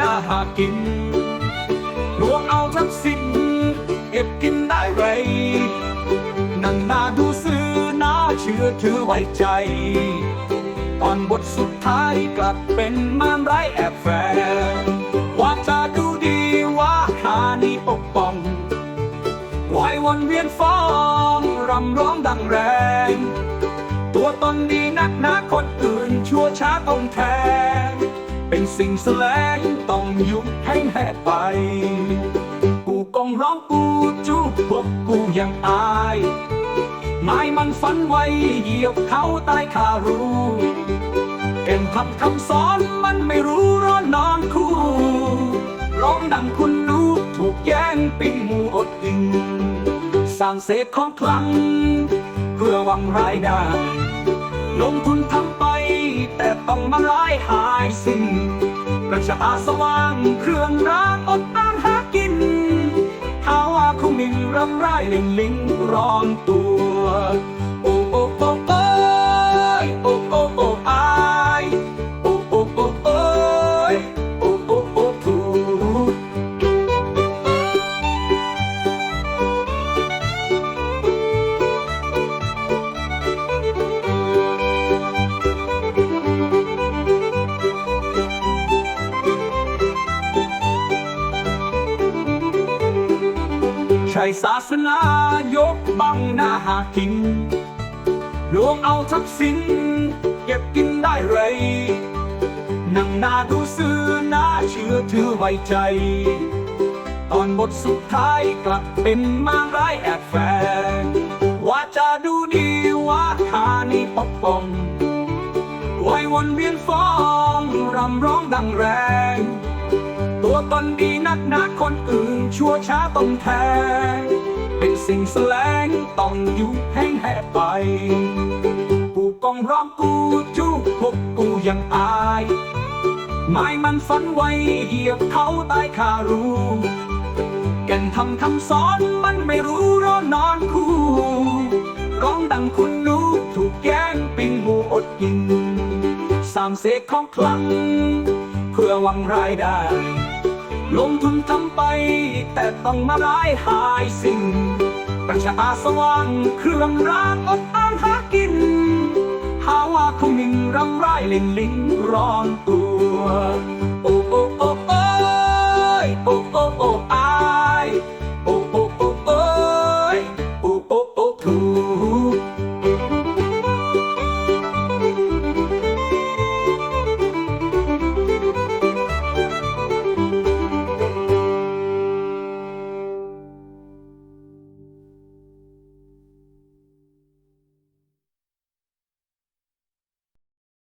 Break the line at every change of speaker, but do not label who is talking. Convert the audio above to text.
น้าหากินลวงเอาทักษิณเก็บกินได้ไร นั่งนาดูซื้อน่าเชื่อถือไว้ใจ ตอนบทสุดท้ายกลับเป็นมารร้แอบแฝงว่าจะดูดีว่าหานี้ปกป้องวายวนเวียนฟ้องรำร้องดังแรง ตัวตนดีนักหนาคนอื่นชั่วช้าต้องแทน เป็นสิ่งแสลงต้องยุบให้แหกไป กูกองร้องกูจูบพวกกูยังอายไม้มันฝันไว้เหยียบเขาใต้คารูเก่งคำคำสอนมันไม่รู้ร้อนนอนคู่ร้องดังคุณรู้ถูกแย่งปิ้งหมูอดกินสร้างเศษของคลัง เพื่อหวังรายได้ลงทุนทำ แต่ต้องมาลายหายสิ้นประชาสว่างเครื่องรางอดตามหากิน หาว่าคงมินรำไรายลิงลิงร้อนตัว ใช่ศาสนายกบังหน้าหากินลวงเอาทักษิณเก็บกินได้ไรนั่งหน้าดูซื้อนาเชื่อถือไว้ใจ ตอนบทสุดท้ายกลับเป็นมารร้ายแอบแฝงว่าจะดูดีว่าหานี้ปกป้องไว้วนเวียนฟ้อง รำร้องดังแรง ตัวตนดีนักหนาคนอื่นชั่วช้าต้องแทง เป็นสิ่งแสลงต้องอยู่ให้แหกไป กูกองร้องกูจู้พวกกูยังอายไม้มันฝันไว้เหยียบเขาใต้คารูแก่นทำคำสอนมันไม่รู้ร้อนนอนคู่ร้องดังคุณรู้ถูกแย่งปิ้งหมูอดกิน สามเสกของคลัง เพื่อหวังรายได้ ลงทุนทำไป แต่ต้องมาร้ายหายสิ่ง ประชาสว่างเครื่องรางอดอ้างหากิน หาว่าคงมิงรำไรเล่งลิงร้อนตัว โอ้โอ้โอ้